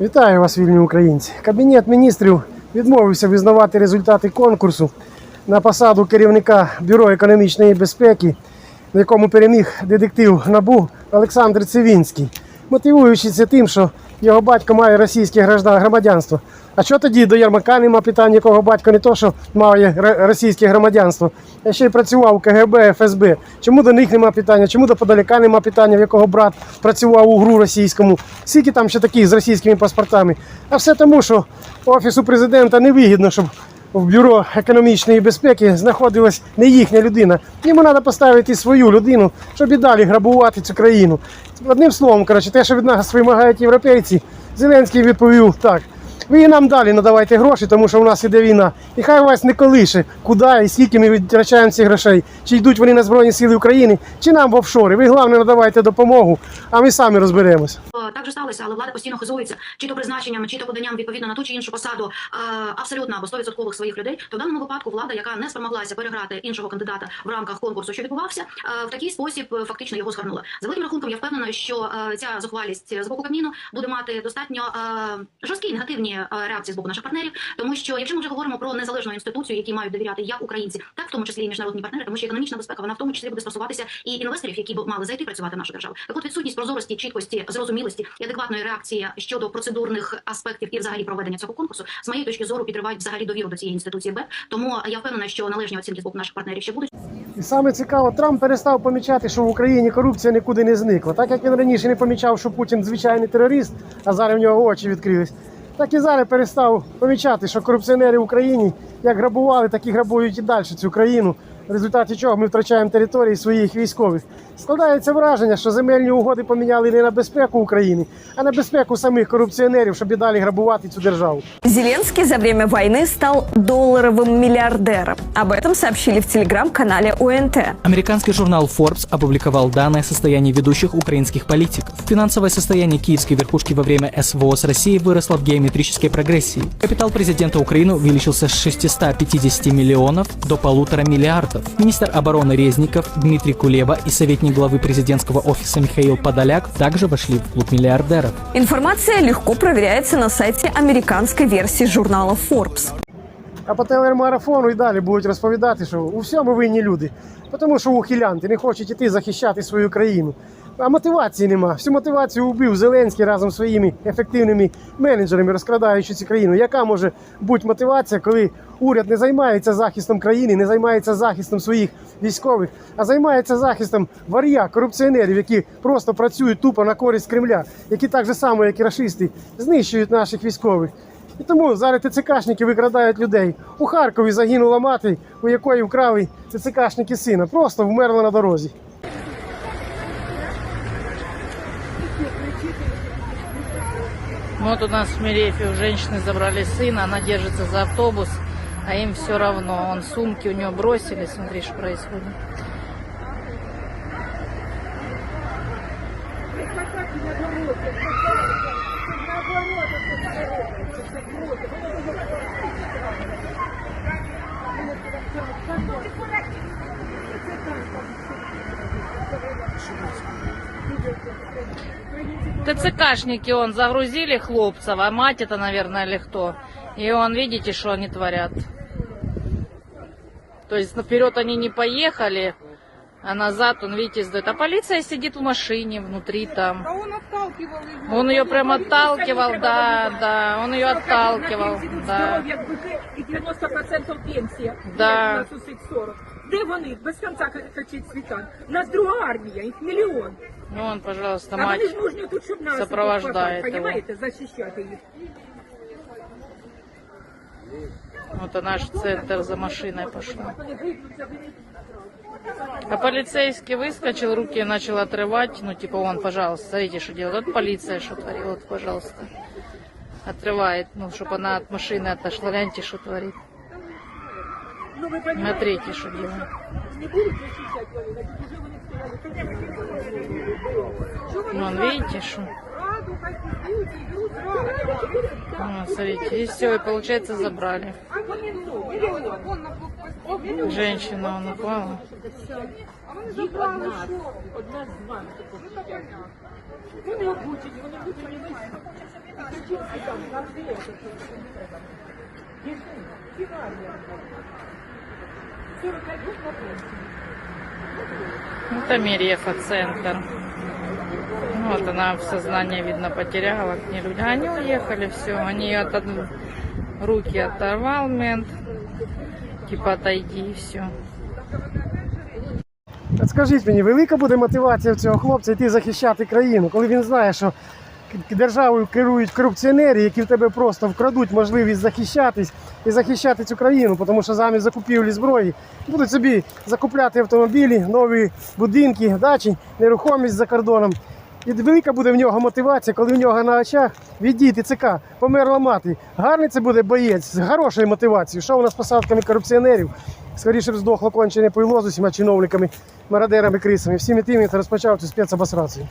Вітаю вас, вільні українці. Кабінет міністрів відмовився визнавати результати конкурсу на посаду керівника Бюро економічної безпеки, на якому переміг детектив НАБУ Олександр Цивінський, мотивуючи це тим, що його батько має російське громадянство. А що тоді до Ярмака нема питань, якого батько не то, що має російське громадянство, а ще й працював у КГБ, ФСБ. Чому до них нема питання? Чому до Подоляка нема питання, в якого брат працював у ГРУ російському? Скільки там ще таких з російськими паспортами? А все тому, що офісу президента невигідно, щоб в бюро економічної безпеки знаходилась не їхня людина. Йому треба поставити свою людину, щоб і далі грабувати цю країну. Одним словом, коротше, те, що від нас вимагають європейці, Зеленський відповів так. Ви і нам далі надавайте гроші, тому що у нас іде війна. І хай вас не колише, куди і скільки ми витрачаємо цих грошей. Чи йдуть вони на Збройні Сили України, чи нам в офшори. Ви головне надавайте допомогу, а ми самі розберемося. Так же сталося, але влада постійно хизується чи то призначенням, чи то поданням відповідно на ту чи іншу посаду абсолютно або 100% своїх людей. То в даному випадку влада, яка не спромоглася переграти іншого кандидата в рамках конкурсу, що відбувався, е, в такий спосіб е, фактично його згорнула. За великим рахунком, я впевнена, що е, ця зухвалість з боку Кабміну буде мати достатньо жорсткі негативні реакції з боку наших партнерів, тому що якщо ми вже говоримо про незалежну інституцію, які мають довіряти як українці, так в тому числі і міжнародні партнери, тому що економічна безпека вона в тому числі буде стосуватися і інвесторів, які б мали зайти працювати в нашу державу. Так от відсутність прозорості, чіткості, зрозумілості і адекватної реакції щодо процедурних аспектів і взагалі проведення цього конкурсу, з моєї точки зору, підривають взагалі довіру до цієї інституції БЕП. Тому я впевнена, що належні оцінки з боку наших партнерів ще будуть. І саме цікаво, Трамп перестав помічати, що в Україні корупція нікуди не зникла. Так як він раніше не помічав, що Путін звичайний терорист, а зараз в нього очі відкрились. Так і зараз перестав помічати, що корупціонери в Україні як грабували, так і грабують і далі цю країну В результаті чого ми втрачаємо території своїх військових. Складається враження, що земельні угоди поміняли не на безпеку України, а на безпеку самих корупціонерів, щоб і далі грабувати цю державу. Зеленский за время войны стал долларовым миллиардером. Об этом сообщили в телеграм-канале УНТ. Американский журнал Forbes опубликовал данные о состоянии ведущих украинских политиков. Финансовое состояние киевской верхушки во время СВО с Россией выросло в геометрической прогрессии. Капитал президента Украины увеличился с 650 миллионов до полутора миллиардов. Министр обороны Резников Дмитрий Кулеба и советник главы президентского офиса Михаил Подоляк также вошли в клуб миллиардеров. Информация легко проверяется на сайте американской версии журнала Forbes. А по телемарафону і далі будуть розповідати, що у всьому винні люди. Тому що ухилянти не хочуть іти захищати свою країну. А мотивації нема. Всю мотивацію убив Зеленський разом зі своїми ефективними менеджерами, розкрадаючи цю країну. Яка може бути мотивація, коли уряд не займається захистом країни, не займається захистом своїх військових, а займається захистом вар'я, корупціонерів, які просто працюють тупо на користь Кремля, які так же само, як і рашисти, знищують наших військових. І тому зараз ТЦКшники викрадають людей. У Харкові загинула мати, у якої вкрали ТЦКшники сина. Просто вмерла на дорозі. Вот у нас в Мерефе у женщины забрали сына, она держится за автобус, а им все равно. Он сумки у нее бросили, смотри, что происходит. ТЦКшники он загрузили хлопцев, а мать это, наверное, или кто. И он, видите, что они творят. То есть наперед они не поехали, а назад он, видите, сдает. А полиция сидит в машине внутри там. А он отталкивал ее. Он ее прям Они отталкивал, конечно, да, говорили, да, он ее отталкивал, Інститут да. здоров'я БК і 90% пенсія. Да. У нас усіх 40. Де вони? Без кінця кричить світан. У нас друга армія, їх мільйон. Ну, он, пожалуйста, А мать. нужні тут, щоб нас сопровождает тут его. Понимаете, захищати їх. Вот она в центр за машиной пошла. А полицейский выскочил, руки начал отрывать. Ну, типа, он, пожалуйста, смотрите, что делает. Вот полиция, что творит. Вот, пожалуйста. Отрывает, ну, чтобы она от машины отошла. Гляньте, что творит. Ну, Смотрите, что делает. Вон, зрадили? видите, что? Раду, хай пустують, йдуть, зрадили. Ну, смотрите, и все, и получается забрали. А вони, ну, мільйон. Вон на блокпості. Женщина, он упала. А вони забрали що? Одна з вами. Вони обучені, вони обучені. Кричить Світан, нам здається, що треба. Дійсно, ціна армія. 45 год на пенсію. Это Мерефа центр. Вот она в сознание, видно, потеряла к ней люди. Они уехали, все. Они от руки оторвал мент. Типа отойди и все. Скажіть мені, велика буде мотивація в цього хлопця йти захищати країну, коли він знає, що державою керують корупціонери, які в тебе просто вкрадуть можливість захищатись і захищати цю країну, тому що замість закупівлі зброї будуть собі закупляти автомобілі, нові будинки, дачі, нерухомість за кордоном. І велика буде в нього мотивація, коли в нього на очах відійти ЦК померла мати. Гарний це буде боєць з хорошою мотивацією. Що у нас з посадками корупціонерів? Скоріше б здохло кончене пойло з усіма чиновниками, мародерами, крисами. Всіми тими, хто розпочав цю спецобосрацію.